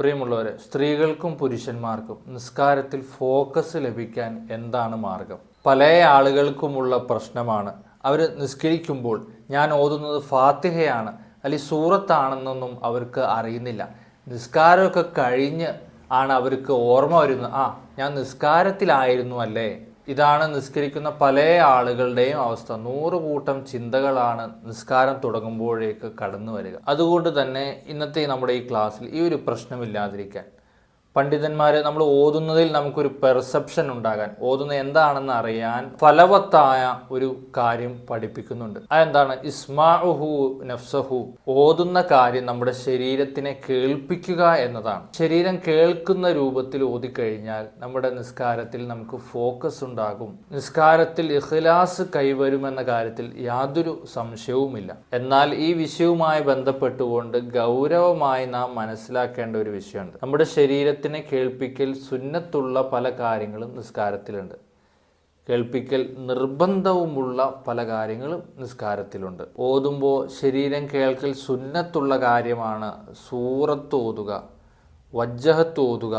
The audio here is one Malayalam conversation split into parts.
പ്രിയമുള്ളവരെ സ്ത്രീകൾക്കും പുരുഷന്മാർക്കും നിസ്കാരത്തിൽ ഫോക്കസ് ലഭിക്കാൻ എന്താണ് മാർഗം? പല ആളുകൾക്കുമുള്ള പ്രശ്നമാണ്. അവർ നിസ്കരിക്കുമ്പോൾ ഞാൻ ഓതുന്നത് ഫാത്തിഹയാണ് അല്ലെങ്കിൽ സൂറത്താണെന്നൊന്നും അവർക്ക് അറിയുന്നില്ല. നിസ്കാരമൊക്കെ കഴിഞ്ഞ് ആണ് അവർക്ക് ഓർമ്മ വരുന്നത് ആ ഞാൻ നിസ്കാരത്തിലായിരുന്നു അല്ലേ? ഇതാണ് നിസ്കരിക്കുന്ന പല ആളുകളുടെയും അവസ്ഥ. നൂറ് കൂട്ടം ചിന്തകളാണ് നിസ്കാരം തുടങ്ങുമ്പോഴേക്ക് കടന്നു വരിക അതുകൊണ്ട് തന്നെ ഇന്നത്തെ നമ്മുടെ ഈ ക്ലാസ്സിൽ ഈ ഒരു പ്രശ്നമില്ലാതിരിക്കാൻ പണ്ഡിതന്മാർ നമ്മൾ ഓതുന്നതിൽ നമുക്കൊരു പെർസെപ്ഷൻ ഉണ്ടാകാൻ ഓതുന്ന എന്താണെന്ന് അറിയാൻ ഫലവത്തായ ഒരു കാര്യം പഠിപ്പിക്കുന്നുണ്ട്. അതെന്താണ്? ഇസ്മാഹു നഫ്സഹു. ഓതുന്ന കാര്യം നമ്മുടെ ശരീരത്തിനെ കേൾപ്പിക്കുക എന്നതാണ്. ശരീരം കേൾക്കുന്ന രൂപത്തിൽ ഓതിക്കഴിഞ്ഞാൽ നമ്മുടെ നിസ്കാരത്തിൽ നമുക്ക് ഫോക്കസ് ഉണ്ടാകും. നിസ്കാരത്തിൽ ഇഖ്ലാസ് കൈവരുമെന്ന കാര്യത്തിൽ യാതൊരു സംശയവുമില്ല. എന്നാൽ ഈ വിഷയവുമായി ബന്ധപ്പെട്ടുകൊണ്ട് ഗൗരവമായി നാം മനസ്സിലാക്കേണ്ട ഒരു വിഷയമുണ്ട്. നമ്മുടെ ശരീരത്തിനെ കേൾപ്പിക്കൽ സുന്നത്തുള്ള പല കാര്യങ്ങളും നിസ്കാരത്തിലുണ്ട്. കേൾപ്പിക്കൽ നിർബന്ധവുമുള്ള പല കാര്യങ്ങളും നിസ്കാരത്തിലുണ്ട്. ഓതുമ്പോൾ ശരീരം കേൾക്കൽ സുന്നത്തുള്ള കാര്യമാണ് സൂറത്ത് ഓതുക വജ്ജഹത്ത് ഓതുക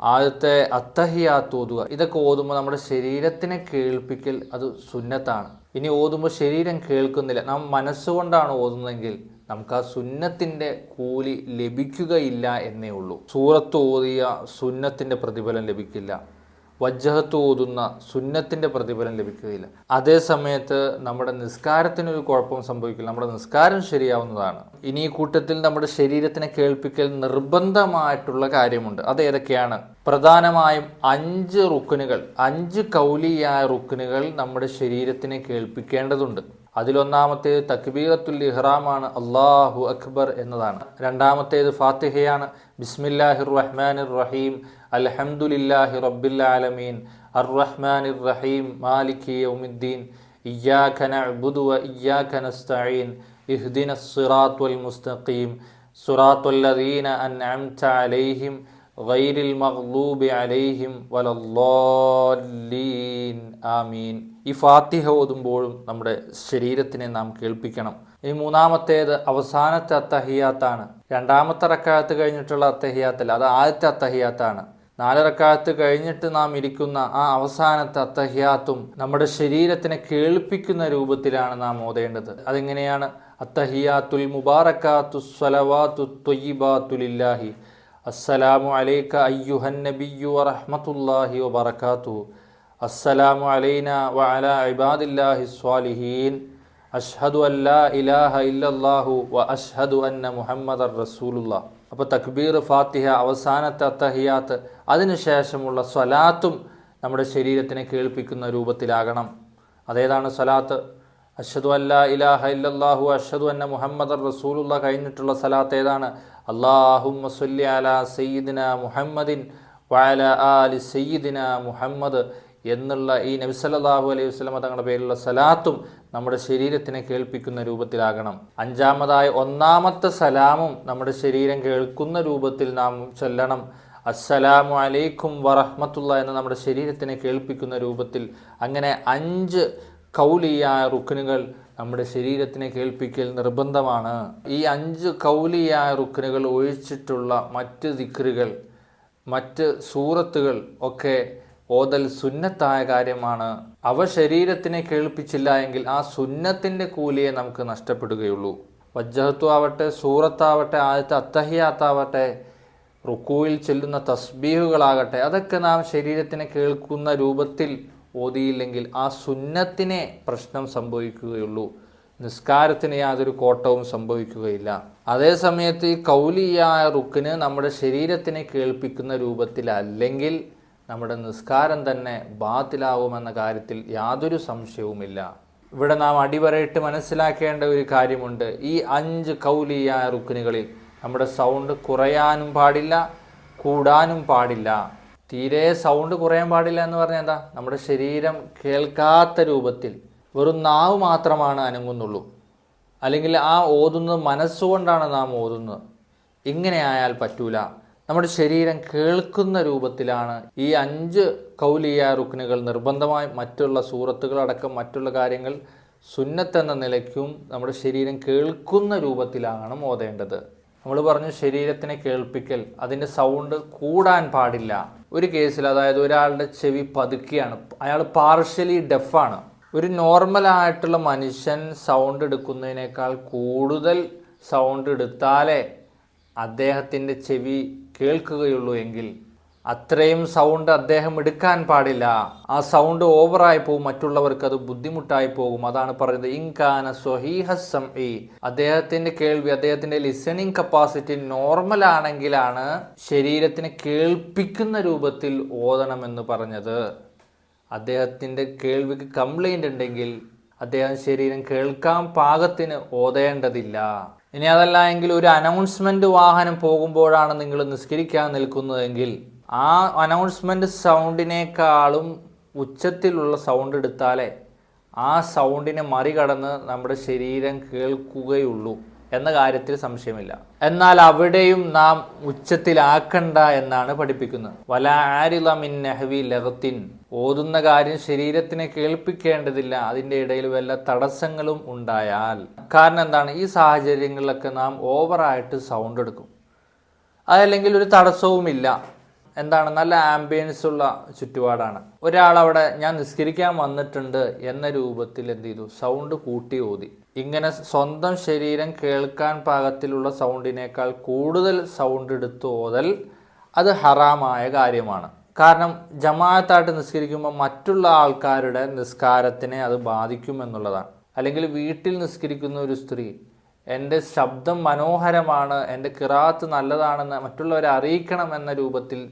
ആദ്യത്തെ അത്തഹിയാത്ത് ഓതുക. ഇതൊക്കെ ഓതുമ്പോൾ നമ്മുടെ ശരീരത്തിനെ കേൾപ്പിക്കൽ അത് സുന്നത്താണ്. ഇനി ഓതുമ്പോൾ ശരീരം കേൾക്കുന്നില്ല. നാം മനസ്സുകൊണ്ടാണ് ഓതുന്നതെങ്കിൽ നമുക്ക് ആ സുന്നത്തിന്റെ കൂലി ലഭിക്കുകയില്ല എന്നേ ഉള്ളൂ. സൂറത്ത് ഓതിയ സുന്നത്തിന്റെ പ്രതിഫലം ലഭിക്കില്ല. വജ്ജഹത്ത് ഓതുന്ന സുന്നത്തിന്റെ പ്രതിഫലം ലഭിക്കുകയില്ല. അതേ സമയത്ത് നമ്മുടെ നിസ്കാരത്തിനൊരു കുഴപ്പം സംഭവിക്കില്ല. നമ്മുടെ നിസ്കാരം ശരിയാവുന്നതാണ്. ഇനി ഈ കൂട്ടത്തിൽ നമ്മുടെ ശരീരത്തിനെ കേൾപ്പിക്കൽ നിർബന്ധമായിട്ടുള്ള കാര്യമുണ്ട്. അത് ഏതൊക്കെയാണ്? പ്രധാനമായും അഞ്ച് റുക്കിനുകൾ അഞ്ച് കൗലിയായ റുക്കിനുകൾ നമ്മുടെ ശരീരത്തിനെ കേൾപ്പിക്കേണ്ടതുണ്ട്. അതിലൊന്നാമത്തേത് തക്ബീറത്തുൽ ഇഹ്റാമാണ് അള്ളാഹു അക്ബർ എന്നതാണ്. രണ്ടാമത്തേത് ഫാത്തിഹയാണ്. ബിസ്മില്ലാഹിർ റഹ്മാനിർ റഹീം അൽഹംദുലില്ലാഹി റബ്ബിൽ ആലമീൻ അർ റഹ്മാനിർ റഹീം മാലികി യൗമിദ്ദീൻ. ഇയ്യാക നഅ്ബുദു വ ഇയ്യാക നസ്തഈൻ. ഇഹ്ദിനസ് സിറാത്തുൽ മുസ്തഖീം. സിറാത്തുൽ ലദീന അൻഅംത അലൈഹിം. ഗൈരിൽ عليهم അലൈഹിം الضالين ആമീൻ. ഈ ഫാത്തിഹ ഓതുമ്പോഴും നമ്മുടെ ശരീരത്തിനെ നാം കേൾപ്പിക്കണം. ഈ മൂന്നാമത്തേത് അവസാനത്തെ അത്തഹിയാത്താണ്. രണ്ടാമത്തെ റക്കാലത്ത് കഴിഞ്ഞിട്ടുള്ള അത്തഹിയാത്തല്ല അത് ആദ്യത്തെ അത്തഹിയാത്താണ്. നാല് റക്കാലത്ത് കഴിഞ്ഞിട്ട് നാം ഇരിക്കുന്ന ആ അവസാനത്തെ അത്തഹിയാത്തും നമ്മുടെ ശരീരത്തിനെ കേൾപ്പിക്കുന്ന രൂപത്തിലാണ് നാം ഓതേണ്ടത്. അതെങ്ങനെയാണ്? അത്തഹിയാത്തുൽ മുബാറക്കാത്തു സ്വലവാത്തു തൊയ്യിബാത്തുലില്ലാഹി. അസ്സലാമു അലൈക അയ്യുഹൻ നബിയു വറഹ്മത്തുള്ളാഹി വബറകാതു അസ്സലാമു അലൈന വഅല ഇബാദില്ലാഹി സ്വാലിഹീൻ. അഷ്ഹദു അല്ലാ ഇലാഹ ഇല്ലല്ലാഹു വ അഷ്ഹദു അന്ന മുഹമ്മദർ റസൂലുള്ള അപ്പോൾ തക്ബീർ ഫാത്തിഹ അവസാനത്തെ അത്തഹിയാത്ത് അതിനുശേഷമുള്ള സ്വലാത്തും നമ്മുടെ ശരീരത്തിനെ കേൾപ്പിക്കുന്ന രൂപത്തിലാകണം. അതേതാണ് സ്വലാത്ത്? അഷ്ഹദു അല്ലാ ഇലാഹ ഇല്ലല്ലാഹു അഷ്ഹദു അന്ന മുഹമ്മദർ റസൂലുള്ള കഴിഞ്ഞിട്ടുള്ള സലാത്ത് ഏതാണ്? അള്ളാഹുമ്മ സല്ലി സയ്യിദിന മുഹമ്മദിൻ വഅല ആലി സയ്യിദിന മുഹമ്മദ് എന്നുള്ള ഈ നബി സല്ലല്ലാഹു അലൈഹി വസ്ലമ തങ്ങളുടെ പേരിലുള്ള സലാത്തും നമ്മുടെ ശരീരത്തിനെ കേൾപ്പിക്കുന്ന രൂപത്തിലാകണം. അഞ്ചാമതായി ഒന്നാമത്തെ സലാമും നമ്മുടെ ശരീരം കേൾക്കുന്ന രൂപത്തിൽ നാം ചൊല്ലണം. അസ്സലാമു അലൈക്കും വറഹ്മത്തുള്ള എന്ന് നമ്മുടെ ശരീരത്തിനെ കേൾപ്പിക്കുന്ന രൂപത്തിൽ അങ്ങനെ അഞ്ച് കൗലിയായ റുക്കനുകൾ നമ്മുടെ ശരീരത്തിനെ കേൾപ്പിക്കൽ നിർബന്ധമാണ്. ഈ അഞ്ച് കൗലിയായ റുക്കനുകൾ ഒഴിച്ചിട്ടുള്ള മറ്റ് ദിക്റുകൾ മറ്റ് സൂറത്തുകൾ ഒക്കെ ഓതൽ സുന്നത്തായ കാര്യമാണ്. അവ ശരീരത്തിനെ കേൾപ്പിച്ചില്ല എങ്കിൽ ആ സുന്നത്തിന്റെ കൂലിയെ നമുക്ക് നഷ്ടപ്പെടുകയുള്ളൂ. വജ്ജഹത്തു ആവട്ടെ സൂറത്താവട്ടെ ആദ്യത്തെ അത്തഹിയാത്താവട്ടെ റുക്കുവിൽ ചെല്ലുന്ന തസ്ബീഹുകളാകട്ടെ അതൊക്കെ നാം ശരീരത്തിനെ കേൾക്കുന്ന രൂപത്തിൽ ഓതിയില്ലെങ്കിൽ ആ സുന്നത്തിനെ പ്രശ്നം സംഭവിക്കുകയുള്ളൂ. നിസ്കാരത്തിന് യാതൊരു കോട്ടവും സംഭവിക്കുകയില്ല. അതേ സമയത്ത് ഈ കൗലിയായ റുക്കിന് നമ്മുടെ ശരീരത്തിനെ കേൾപ്പിക്കുന്ന രൂപത്തിലല്ലെങ്കിൽ നമ്മുടെ നിസ്കാരം തന്നെ ബാത്തിലാവുമെന്ന കാര്യത്തിൽ യാതൊരു സംശയവുമില്ല. ഇവിടെ നാം അടിവരയിട്ട് മനസ്സിലാക്കേണ്ട ഒരു കാര്യമുണ്ട്. ഈ അഞ്ച് കൗലിയായ റുക്കിനുകളിൽ നമ്മുടെ സൗണ്ട് കുറയാനും പാടില്ല കൂടാനും പാടില്ല. തീരെ സൗണ്ട് കുറയാൻ പാടില്ല എന്ന് പറഞ്ഞാൽ എന്താ? നമ്മുടെ ശരീരം കേൾക്കാത്ത രൂപത്തിൽ വെറും നാവ് മാത്രമാണ് അനങ്ങുന്നുള്ളൂ. അല്ലെങ്കിൽ ആ ഓതുന്നത് മനസ്സുകൊണ്ടാണ് നാം ഓതുന്നത്. ഇങ്ങനെ ആയാൽ പറ്റൂല. നമ്മുടെ ശരീരം കേൾക്കുന്ന രൂപത്തിലാണ് ഈ അഞ്ച് കൗലിയ റുക്കിനുകൾ നിർബന്ധമായി മറ്റുള്ള സൂറത്തുകളടക്കം മറ്റുള്ള കാര്യങ്ങൾ സുന്നത്തെന്ന നിലയ്ക്കും നമ്മുടെ ശരീരം കേൾക്കുന്ന രൂപത്തിലാണ് ഓതേണ്ടത്. നമ്മൾ പറഞ്ഞു ശരീരത്തിനെ കേൾപ്പിക്കൽ അതിന്റെ സൗണ്ട് കൂടാൻ പാടില്ല. ഒരു കേസിൽ അതായത് ഒരാളുടെ ചെവി പതുക്കിയാണ് അയാൾ പാർഷ്യലി ഡെഫാണ് ഒരു നോർമൽ ആയിട്ടുള്ള മനുഷ്യൻ സൗണ്ട് എടുക്കുന്നതിനേക്കാൾ കൂടുതൽ സൗണ്ട് എടുത്താലേ അദ്ദേഹത്തിന്റെ ചെവി കേൾക്കുകയുള്ളൂ എങ്കിൽ അത്രയും സൗണ്ട് അദ്ദേഹം എടുക്കാൻ പാടില്ല. ആ സൗണ്ട് ഓവറായി പോകും മറ്റുള്ളവർക്ക് അത് ബുദ്ധിമുട്ടായി പോകും. അതാണ് പറയുന്നത് ഇൻകാന സ്വഹീഹസം ഇ അദ്ദേഹത്തിന്റെ കേൾവി അദ്ദേഹത്തിന്റെ ലിസണിങ് കപ്പാസിറ്റി നോർമൽ ആണെങ്കിലാണ് ശരീരത്തിനെ കേൾപ്പിക്കുന്ന രൂപത്തിൽ ഓതണമെന്ന് പറഞ്ഞത്. അദ്ദേഹത്തിന്റെ കേൾവിക്ക് കംപ്ലൈന്റ് ഉണ്ടെങ്കിൽ അദ്ദേഹം ശരീരം കേൾക്കാൻ പാകത്തിന് ഓതേണ്ടതില്ല. ഇനി അതല്ല എങ്കിൽ ഒരു അനൗൺസ്മെന്റ് വാഹനം പോകുമ്പോഴാണ് നിങ്ങൾ നിസ്കരിക്കാൻ നിൽക്കുന്നതെങ്കിൽ ആ അനൗൺസ്മെന്റ് സൗണ്ടിനേക്കാളും ഉച്ചത്തിലുള്ള സൗണ്ട് എടുത്താലേ ആ സൗണ്ടിനെ മറികടന്ന് നമ്മുടെ ശരീരം കേൾക്കുകയുള്ളൂ എന്ന കാര്യത്തിൽ സംശയമില്ല. എന്നാൽ അവിടെയും നാം ഉച്ചത്തിലാക്കണ്ട എന്നാണ് പഠിപ്പിക്കുന്നത്. വല ആരിലമിൻ നെഹവി ലഹത്തിൻ ഓതുന്ന കാര്യം ശരീരത്തിനെ കേൾപ്പിക്കേണ്ടതില്ല. അതിന്റെ ഇടയിൽ വല്ല തടസ്സങ്ങളും ഉണ്ടായാൽ. കാരണം എന്താണ്? ഈ സാഹചര്യങ്ങളിലൊക്കെ നാം ഓവറായിട്ട് സൗണ്ട് എടുക്കും. അതല്ലെങ്കിൽ ഒരു തടസ്സവുമില്ല. എന്താണ്? നല്ല ആംബിയൻസ് ഉള്ള ചുറ്റുപാടാണ്. ഒരാൾ അവിടെ ഞാൻ നിസ്കരിക്കാൻ വന്നിട്ടുണ്ട് എന്ന രൂപത്തിൽ എന്ത് ചെയ്തു? സൗണ്ട് കൂട്ടി ഓതി. ഇങ്ങനെ സ്വന്തം ശരീരം കേൾക്കാൻ പാകത്തിലുള്ള സൗണ്ടിനേക്കാൾ കൂടുതൽ സൗണ്ട് എടുത്ത് ഓതൽ അത് ഹറാമായ കാര്യമാണ്. കാരണം ജമാഅത്തായിട്ട് നിസ്കരിക്കുമ്പോൾ മറ്റുള്ള ആൾക്കാരുടെ നിസ്കാരത്തിനെ അത് ബാധിക്കുമെന്നുള്ളതാണ്. അല്ലെങ്കിൽ വീട്ടിൽ നിസ്കരിക്കുന്ന ഒരു സ്ത്രീ എന്റെ ശബ്ദം മനോഹരമാണ് എന്റെ കിറാത്ത് നല്ലതാണെന്ന് മറ്റുള്ളവരെ അറിയിക്കണം എന്ന രൂപത്തിൽ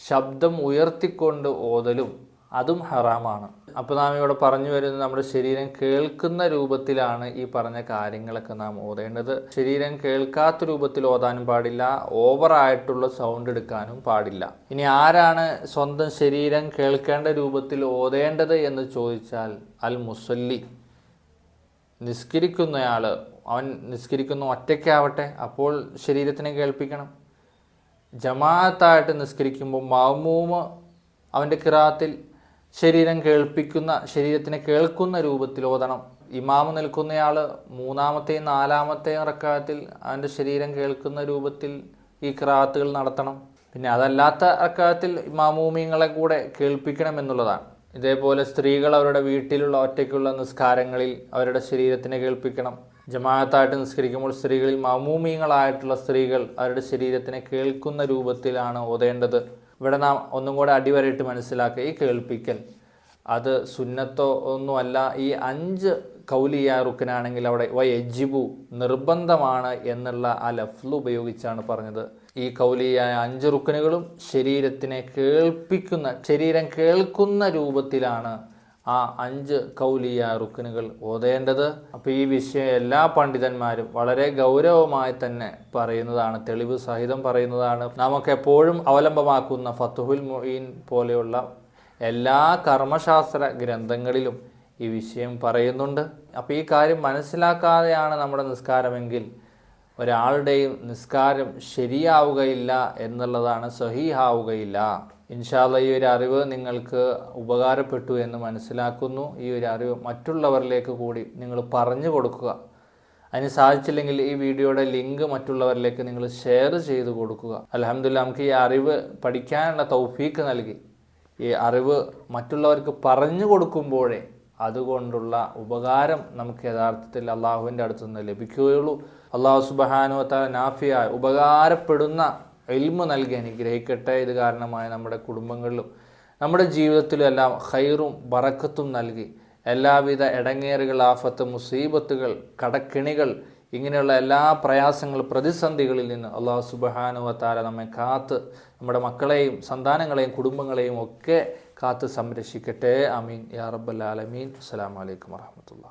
ശബ്ദം ഉയർത്തിക്കൊണ്ട് ഓതലും അതും ഹറാമാണ്. അപ്പോൾ നാം ഇവിടെ പറഞ്ഞു വരുന്നത് നമ്മുടെ ശരീരം കേൾക്കുന്ന രൂപത്തിലാണ് ഈ പറഞ്ഞ കാര്യങ്ങളൊക്കെ നാം ഓതേണ്ടത്. ശരീരം കേൾക്കാത്ത രൂപത്തിൽ ഓതാനും പാടില്ല ഓവറായിട്ടുള്ള സൗണ്ട് എടുക്കാനും പാടില്ല. ഇനി ആരാണ് സ്വന്തം ശരീരം കേൾക്കേണ്ട രൂപത്തിൽ ഓതേണ്ടത് എന്ന് ചോദിച്ചാൽ അൽ മുസല്ലി നിസ്കരിക്കുന്നയാൾ അവൻ നിസ്കരിക്കുന്നു ഒറ്റയ്ക്കാവട്ടെ. അപ്പോൾ ശരീരത്തിനെ കേൾപ്പിക്കണം. ജമാഅത്തായിട്ട് നിസ്കരിക്കുമ്പോൾ മാമൂമ് അവന്റെ കിറാത്തിൽ ശരീരം കേൾപ്പിക്കുന്ന ശരീരത്തിനെ കേൾക്കുന്ന രൂപത്തിൽ ഓതണം. ഇമാമ് നിൽക്കുന്നയാൾ മൂന്നാമത്തെയും നാലാമത്തെയും റക്കാത്തിൽ അവന്റെ ശരീരം കേൾക്കുന്ന രൂപത്തിൽ ഈ കിറാത്തുകൾ നടത്തണം. പിന്നെ അതല്ലാത്ത അക്കാലത്തിൽ മാമൂമിയങ്ങളെ കൂടെ കേൾപ്പിക്കണം എന്നുള്ളതാണ്. ഇതേപോലെ സ്ത്രീകൾ അവരുടെ വീട്ടിലുള്ള ഒറ്റയ്ക്കുള്ള നിസ്കാരങ്ങളിൽ അവരുടെ ശരീരത്തിനെ കേൾപ്പിക്കണം. ജമാഅത്തായിട്ട് നിസ്കരിക്കുമ്പോൾ സ്ത്രീകളിൽ മമൂമിയങ്ങളായിട്ടുള്ള സ്ത്രീകൾ അവരുടെ ശരീരത്തിനെ കേൾക്കുന്ന രൂപത്തിലാണ് ഓതേണ്ടത്. ഇവിടെ നാം ഒന്നും കൂടെ അടിവരയിട്ട് മനസ്സിലാക്കുക ഈ കേൾപ്പിക്കൽ. അത് സുന്നത്തോ ഒന്നുമല്ല ഈ അഞ്ച് കൗലിയ റുക്കനാണെങ്കിൽ അവിടെ വൈ എജിബു നിർബന്ധമാണ് എന്നുള്ള ആ ലഫ്ല് ഉപയോഗിച്ചാണ് പറഞ്ഞത്. ഈ കൗലിയായ അഞ്ച് റുക്കനുകളും ശരീരത്തിനെ കേൾപ്പിക്കുന്ന ശരീരം കേൾക്കുന്ന രൂപത്തിലാണ് ആ അഞ്ച് കൗലിയ റുക്കനുകൾ ഓതേണ്ടത്. അപ്പോൾ ഈ വിഷയം എല്ലാ പണ്ഡിതന്മാരും വളരെ ഗൗരവമായി തന്നെ പറയുന്നതാണ് തെളിവ് സഹിതം പറയുന്നതാണ്. നമുക്ക് എപ്പോഴും അവലംബമാക്കുന്ന ഫത്തുഹുൽ മൊയ്ൻ പോലെയുള്ള എല്ലാ കർമ്മശാസ്ത്ര ഗ്രന്ഥങ്ങളിലും ഈ വിഷയം പറയുന്നുണ്ട്. അപ്പോൾ ഈ കാര്യം മനസ്സിലാക്കാതെയാണ് നമ്മുടെ നിസ്കാരമെങ്കിൽ ഒരാളുടെയും നിസ്കാരം ശരിയാവുകയില്ല എന്നുള്ളതാണ് സഹിഹാവുകയില്ല. ഇൻഷാല്ല ഈ ഒരു അറിവ് നിങ്ങൾക്ക് ഉപകാരപ്പെട്ടു എന്ന് മനസ്സിലാക്കുന്നു. ഈ ഒരു അറിവ് മറ്റുള്ളവരിലേക്ക് കൂടി നിങ്ങൾ പറഞ്ഞു കൊടുക്കുക. അതിന് സാധിച്ചില്ലെങ്കിൽ ഈ വീഡിയോയുടെ ലിങ്ക് മറ്റുള്ളവരിലേക്ക് നിങ്ങൾ ഷെയർ ചെയ്ത് കൊടുക്കുക. അലഹമില്ല നമുക്ക് ഈ അറിവ് പഠിക്കാനുള്ള തൗഫീക്ക് നൽകി. ഈ അറിവ് മറ്റുള്ളവർക്ക് പറഞ്ഞു കൊടുക്കുമ്പോഴേ അതുകൊണ്ടുള്ള ഉപകാരം നമുക്ക് യഥാർത്ഥത്തിൽ അള്ളാഹുവിന്റെ അടുത്തുനിന്ന് ലഭിക്കുകയുള്ളൂ. അള്ളാഹു സുബഹാനുവത്ത നാഫിയായ ഉപകാരപ്പെടുന്ന എൽമ നൽകി അനുഗ്രഹിക്കട്ടെ. ഇത് കാരണമായി നമ്മുടെ കുടുംബങ്ങളിലും നമ്മുടെ ജീവിതത്തിലും എല്ലാം ഹൈറും ബറക്കത്തും നൽകി. എല്ലാവിധ ഇടങ്ങേറുകൾ ആഫത്ത് മുസീബത്തുകൾ കടക്കിണികൾ ഇങ്ങനെയുള്ള എല്ലാ പ്രയാസങ്ങൾ പ്രതിസന്ധികളിൽ നിന്ന് അള്ളാഹു സുബഹാനുവത്താല നമ്മെ കാത്ത് നമ്മുടെ മക്കളെയും സന്താനങ്ങളെയും കുടുംബങ്ങളെയും ഒക്കെ കാത്ത് സംരക്ഷിക്കട്ടെ. അമീൻ യാ റബ്ബൽ ആലമീൻ. അസ്സലാമു അലൈക്കും വറഹമത്തുള്ള